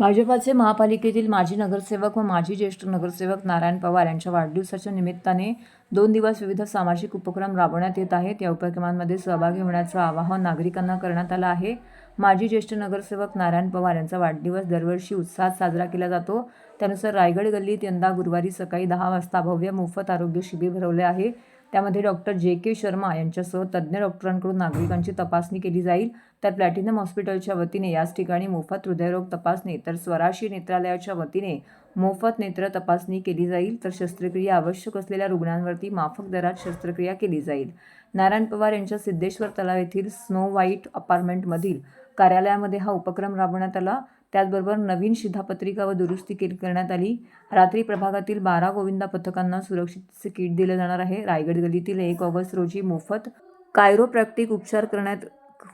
भाजपाचे महापालिकेतील माजी नगरसेवक व माजी ज्येष्ठ नगरसेवक नारायण पवार यांच्या वाढदिवसाच्या निमित्ताने दोन दिवस विविध सामाजिक उपक्रम राबवण्यात येत आहेत. या उपक्रमांमध्ये सहभागी होण्याचं आवाहन नागरिकांना करण्यात आलं आहे. माजी ज्येष्ठ नगरसेवक नारायण पवार यांचा वाढदिवस दरवर्षी उत्साहात साजरा केला जातो. त्यानुसार रायगड गल्लीत यंदा गुरुवारी सकाळी दहा वाजता भव्य मोफत आरोग्य शिबिर भरवले आहे. त्यामध्ये डॉक्टर जे के शर्मा यांच्यासह तज्ज्ञ डॉक्टरांकडून नागरिकांची तपासणी केली जाईल. तर प्लॅटिनम हॉस्पिटलच्या वतीने याच ठिकाणी मोफत हृदयरोग तपासणी तर स्वराशी नेत्रालयाच्या वतीने मोफत नेत्र तपासणी केली जाईल. तर शस्त्रक्रिया आवश्यक असलेल्या रुग्णांवरती माफक दरात शस्त्रक्रिया केली जाईल. नारायण पवार यांच्या सिद्धेश्वर तलाव येथील स्नो व्हाईट अपार्टमेंटमधील कार्यालयामध्ये हा उपक्रम राबवण्यात आला. त्याचबरोबर नवीन शिधापत्रिका व दुरुस्ती के करण्यात आली. रात्री प्रभागातील बारा गोविंदा पथकांना सुरक्षित किट दिलं जाणार आहे. रायगड गल्लीतील एक ऑगस्ट रोजी मोफत कायरोप्रॅक्टिक उपचार करण्यात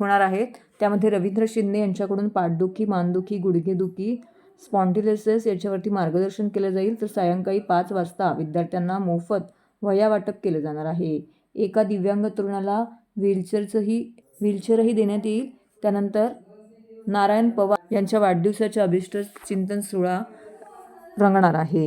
होणार आहेत. त्यामध्ये रवींद्र शिंदे यांच्याकडून पाठदुखी मानदुखी गुडघेदुखी स्पॉन्टिलेसेस याच्यावरती मार्गदर्शन केलं जाईल. तर सायंकाळी पाच वाजता विद्यार्थ्यांना मोफत वह्या वाटप केलं जाणार आहे. एका दिव्यांग तरुणाला व्हीलचेअरचंही व्हीलचेअरही देण्यात येईल. त्यानंतर नारायण पवार यांच्या वाढदिवसाच्या अभिष्ट चिंतन सोहळा रंगणार आहे.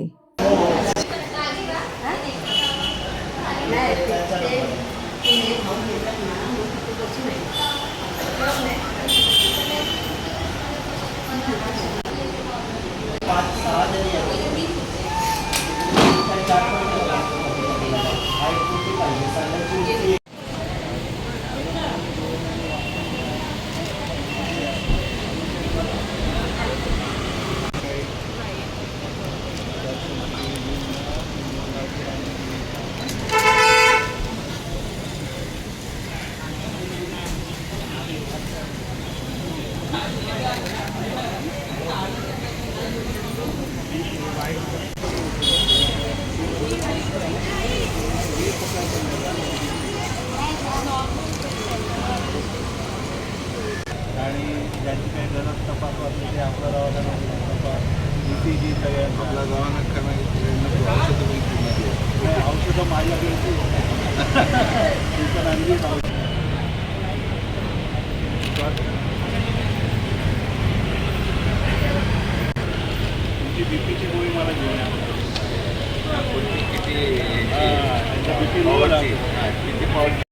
आणि ज्यांची काही गरज तपास वाटली ते आपल्या दवाखाना तपास जी सगळ्यांचा आपला दवाखाना करणार औषधं औषधं माझ्याकडे पण आणली बीपीची गोळी मला घेऊन या. किती पॉवरची किती पॉवर